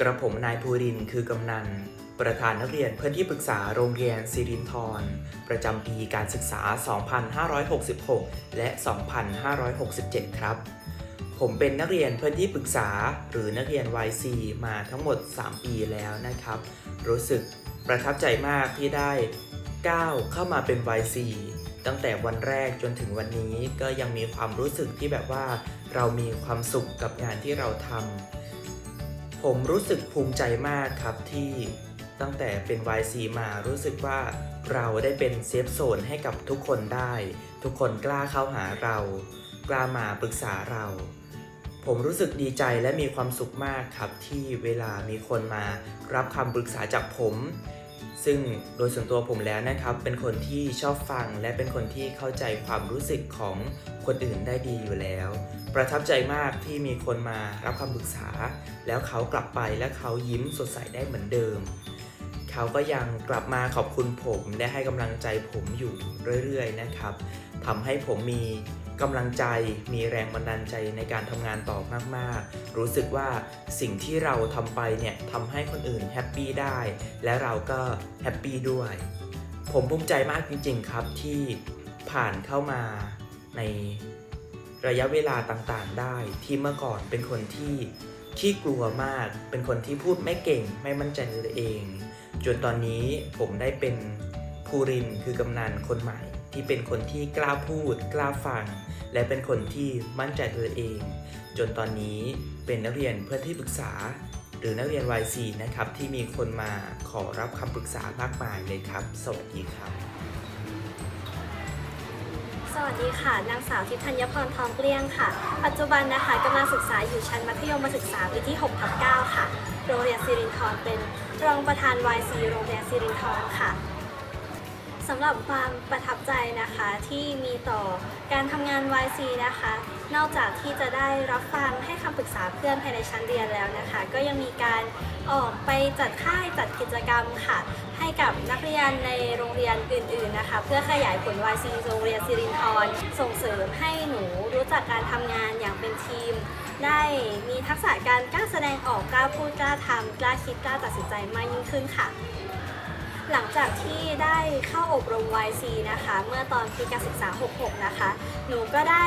กระผมนายภูรินคือกำนัน ประธานนักเรียนเพื่อนที่ปรึกษาโรงเรียนสิรินทร ประจำปีการศึกษา 2566 และ 2567 ครับ ผมเป็นนักเรียนเพื่อนที่ปรึกษาหรือนักเรียน YC มาทั้งหมด 3 ปีแล้วนะครับ รู้สึกประทับใจมากที่ได้ก้าวเข้ามาเป็น YC ตั้งแต่วันแรกจนถึงวันนี้ก็ยังมีความรู้สึกที่แบบว่า เรามีความสุขกับงานที่เราทำ ผมรู้สึกภูมิใจมากครับที่ตั้งแต่เป็น YC มารู้สึกว่าเราได้เป็นเซฟโซนให้กับทุกคนได้ ทุกคนกล้าเข้าหาเรา กล้ามาปรึกษาเรา ผมรู้สึกดีใจและมีความสุขมากครับที่เวลามีคนมารับคำปรึกษาจากผม ซึ่งโดยส่วนตัวผมแล้วนะครับ เป็นคนที่ชอบฟังและเป็นคนที่เข้าใจความรู้สึกของคนอื่นได้ดีอยู่แล้ว ประทับใจมากที่มีคนมารับคำปรึกษา แล้วเขากลับไปและเขายิ้มสดใสได้เหมือนเดิม เขาก็ยังกลับมาขอบคุณผมและให้กำลังใจผมอยู่เรื่อยๆนะครับทำให้ผมมี กำลังใจมีแรงบันดาลใจในการทำงานต่อมาก ๆ รู้สึกว่าสิ่งที่เราทำไปเนี่ยทำให้คนอื่นแฮปปี้ได้ และเราก็แฮปปี้ด้วย ผมภูมิใจมากจริง ๆ ครับที่ผ่านเข้ามาในระยะเวลาต่างๆ ได้ที่เมื่อก่อนเป็นคนที่ขี้กลัวมาก เป็นคนที่พูดไม่เก่งไม่มั่นใจในตัวเอง จนตอนนี้ผมได้เป็นภูรินคือกำนันคนใหม่ ที่เป็นคนที่กล้าพูด กล้าฟัง และเป็นคนที่มั่นใจตัวเอง จนตอนนี้เป็นนักเรียนเพื่อที่ปรึกษา หรือนักเรียน YC นะครับ ที่มีคนมาขอรับคำปรึกษามากมายเลยครับ สวัสดีครับ สวัสดีค่ะ นางสาวทิพย์ธัญพรทองเกลี้ยงค่ะ ปัจจุบันนะคะกำลังศึกษาอยู่ชั้นมัธยมศึกษาปีที่6ทับ9ค่ะ โรงเรียนสิรินทรเป็นรองประธาน YC โรงเรียนสิรินทรค่ะ สำหรับความประทับใจนะคะที่มีต่อการทำงาน YC นะคะ นอกจากที่จะได้รับฟังให้คำปรึกษาเพื่อนภายในชั้นเรียนแล้วนะคะ ก็ยังมีการออกไปจัดค่ายจัดกิจกรรมค่ะ ให้กับนักเรียนในโรงเรียนอื่นๆนะคะ เพื่อขยายผล YC โรงเรียนสิรินทรส่งเสริมให้หนูรู้จักการทำงานอย่างเป็นทีม ได้มีทักษะการกล้าแสดงออกกล้าพูดกล้าทำกล้าคิดกล้าตัดสินใจมากยิ่งขึ้นค่ะ หลังจากที่ได้เข้าอบรม YC นะคะ เมื่อตอนปีการศึกษา 66 นะคะ หนูก็ได้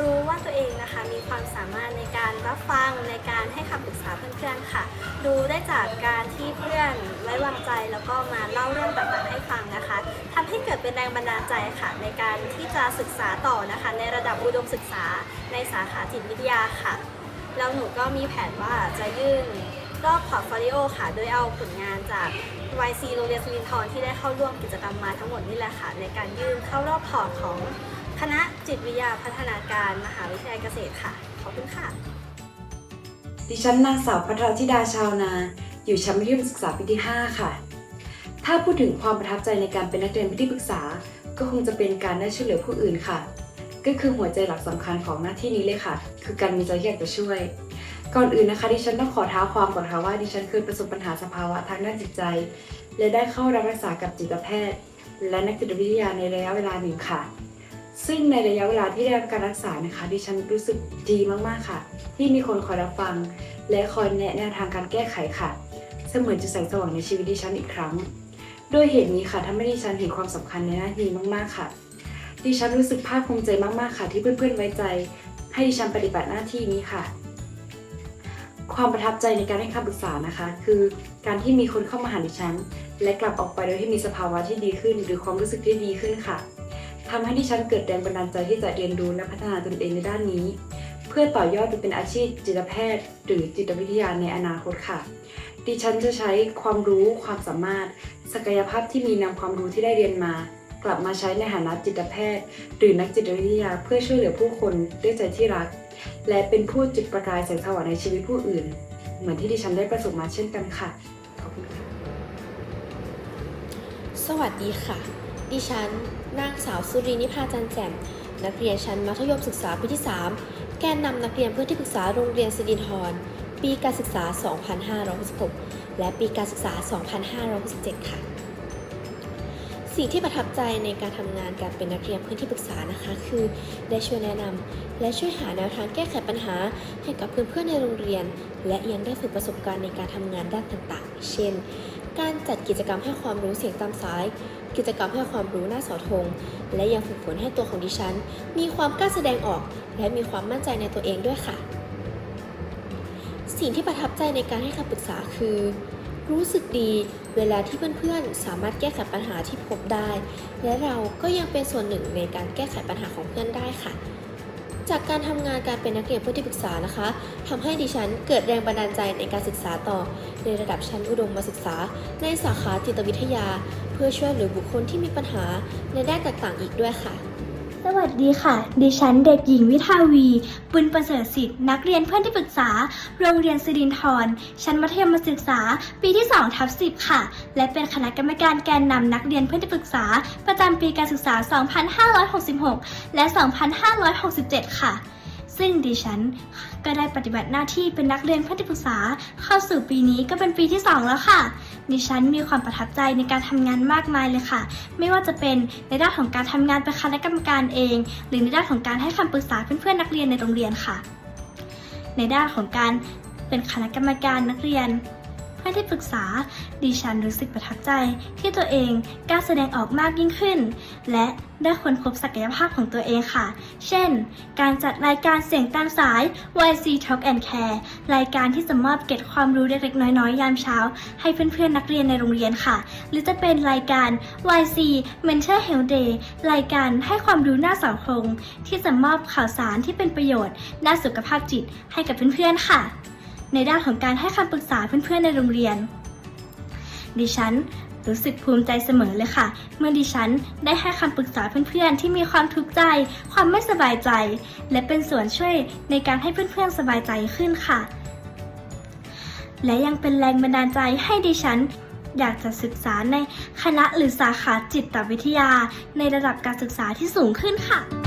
รู้ว่าตัวเองนะคะ มีความสามารถในการรับฟังในการให้คำปรึกษาเพื่อนๆค่ะ ดูได้จากการที่เพื่อนไว้วางใจแล้วก็มาเล่าเรื่องต่างๆให้ฟังนะคะทำให้เกิดเป็นแรงบันดาลใจค่ะ ในการที่จะศึกษาต่อนะคะ ในระดับอุดมศึกษาในสาขาจิตวิทยาค่ะ แล้วหนูก็มีแผนว่าจะยื่น รอบพอร์ตโฟลิโอค่ะ โดยเอาผลงานจาก YC โรงเรียนสิรินทรที่ได้เข้าร่วมกิจกรรมมาทั้งหมดนี่แหละค่ะ ในการยื่นเข้ารอบพอร์ตของคณะจิตวิทยาพัฒนาการมหาวิทยาลัยเกษตรค่ะ ขอบคุณค่ะ ดิฉันนางสาวพัทรธิดาชาวนา อยู่ชั้นมัธยมศึกษาปีที่ 5 ค่ะ ถ้าพูดถึงความประทับใจในการเป็นนักเรียนที่ปรึกษา ก็คงจะเป็นการได้ช่วยเหลือผู้อื่นค่ะ ก็คือหัวใจหลักสำคัญของหน้าที่นี้เลยค่ะ คือการมีใจอยากจะช่วย ก่อนอื่นนะคะดิฉันต้องขอท้าความก่อนค่ะว่าดิฉันเคยประสบปัญหาสภาวะทางด้านจิตใจ และได้เข้ารับรักษากับจิตแพทย์ และนักจิตวิทยาในระยะเวลาหนึ่งค่ะ ซึ่งในระยะเวลาที่ได้รับการรักษานะคะดิฉันรู้สึกดีมากๆค่ะ ที่มีคนคอยรับฟัง และคอยแนะแนวทางการแก้ไขค่ะ เสมือนจะแสงสว่างในชีวิตดิฉันอีกครั้งโดยเหตุนี้ค่ะทำให้ดิฉันเห็นความสำคัญในหน้าที่มากๆค่ะ ดิฉันรู้สึกภาคภูมิใจมากๆค่ะ ที่เพื่อนๆไว้ใจ ให้ดิฉันปฏิบัติหน้าที่นี้ค่ะ ความประทับใจในการให้คำปรึกษานะคะ คือการที่มีคนเข้ามาหาดิฉัน และกลับออกไปโดยที่มีสภาวะที่ดีขึ้น หรือความรู้สึกที่ดีขึ้นค่ะทำให้ดิฉันเกิดแรงบันดาลใจที่จะเรียนรู้และพัฒนาตนเองในด้านนี้ เพื่อต่อยอดไปเป็นอาชีพจิตแพทย์ หรือจิตวิทยาในอนาคตค่ะ ดิฉันจะใช้ความรู้ความสามารถ ศักยภาพที่มีนำความรู้ที่ได้เรียนมากลับมาใช้ในฐานะจิตแพทย์ หรือนักจิตวิทยาเพื่อช่วยเหลือผู้คนด้วยใจที่รัก และเป็นผู้จุดประกายแสงสว่างในชีวิตผู้อื่น เหมือนที่ดิฉันได้ประสบมาเช่นกันค่ะ ขอบคุณค่ะ สวัสดีค่ะ ดิฉันนางสาวสุรินิพาจันแจ่ม นักเรียนชั้นมัธยมศึกษาปีที่ 3 แกนนำนักเรียนเพื่อที่ปรึกษาโรงเรียนสิรินทรปีการศึกษา 2566 และปีการศึกษา 2567 ค่ะ สิ่งที่ประทับใจในการทำงานการเป็นนักเรียนพื้นที่ปรึกษานะคะ คือได้ช่วยแนะนำและช่วยหาแนวทางแก้ไขปัญหาให้กับเพื่อนๆในโรงเรียน และยังได้ฝึกประสบการณ์ในการทำงานด้านต่างๆ เช่น การจัดกิจกรรมให้ความรู้เสียงตามสาย กิจกรรมให้ความรู้หน้าเสาธงและยังฝึกฝนให้ตัวของดิฉัน มีความกล้าแสดงออก และมีความมั่นใจในตัวเองด้วยค่ะ สิ่งที่ประทับใจในการให้คำปรึกษาคือ รู้สึกดีเวลาที่เพื่อนๆ สามารถแก้ไขปัญหาที่พบได้ และเราก็ยังเป็นส่วนหนึ่งในการแก้ไขปัญหาของเพื่อนได้ค่ะ จากการทำงานการเป็นนักเรียนผู้ที่ปรึกษานะคะทำให้ดิฉันเกิดแรงบันดาลใจในการศึกษาต่อ ในระดับชั้นอุดมศึกษา ในสาขาจิตวิทยา เพื่อช่วยเหลือบุคคลที่มีปัญหาในด้านต่างๆ อีกด้วยค่ะ สวัสดีค่ะ ดิฉันเด็กหญิงวิทาวี ปุญประเสริฐสิทธิ์นักเรียนเพื่อนที่ปรึกษา โรงเรียนสิรินทรชั้นมัธยมศึกษา ปีที่2ทับ10 ค่ะ และเป็นคณะกรรมการแกนนำนักเรียนเพื่อนที่ปรึกษา ประจำปีการศึกษา 2566 และ 2567 ค่ะ ซึ่งดิฉันก็ได้ปฏิบัติหน้าที่เป็นนักเรียนพัฒนที่ปรึกษาเข้าสู่ปีนี้ก็เป็นปีที่ 2 แล้วค่ะ ดิฉันมีความประทับใจในการทำงานมากมายเลยค่ะ ไม่ว่าจะเป็นในด้านของการทำงานเป็นคณะกรรมการเอง หรือในด้านของการให้คำปรึกษาเพื่อนๆนักเรียนในโรงเรียนค่ะ ในด้านของการเป็นคณะกรรมการนักเรียน เพื่อนที่ปรึกษา ดิฉันรู้สึกประทับใจที่ตัวเองกล้าแสดงออกมากยิ่งขึ้น และได้ค้นพบศักยภาพของตัวเองค่ะ เช่น การจัดรายการเสียงตามสาย YC Talk and Care รายการที่จะมอบเก็ดความรู้เล็กๆ น้อยๆ ยามเช้า ให้เพื่อนๆ นักเรียนในโรงเรียนค่ะ หรือจะเป็นรายการ YC Mentor Health Day รายการให้ความรู้หน้าสังคมที่จะมอบข่าวสารที่เป็นประโยชน์ด้านสุขภาพจิตให้กับเพื่อนๆ ค่ะ ในด้านของการให้คำปรึกษาเพื่อนๆในโรงเรียน ดิฉันรู้สึกภูมิใจเสมอเลยค่ะ เมื่อดิฉันได้ให้คำปรึกษาเพื่อนๆ ที่มีความทุกข์ใจ ความไม่สบายใจ และเป็นส่วนช่วยในการให้เพื่อนๆสบายใจขึ้นค่ะ และยังเป็นแรงบันดาลใจให้ดิฉันอยากจะศึกษาในคณะหรือสาขาจิตวิทยา ในระดับการศึกษาที่สูงขึ้นค่ะ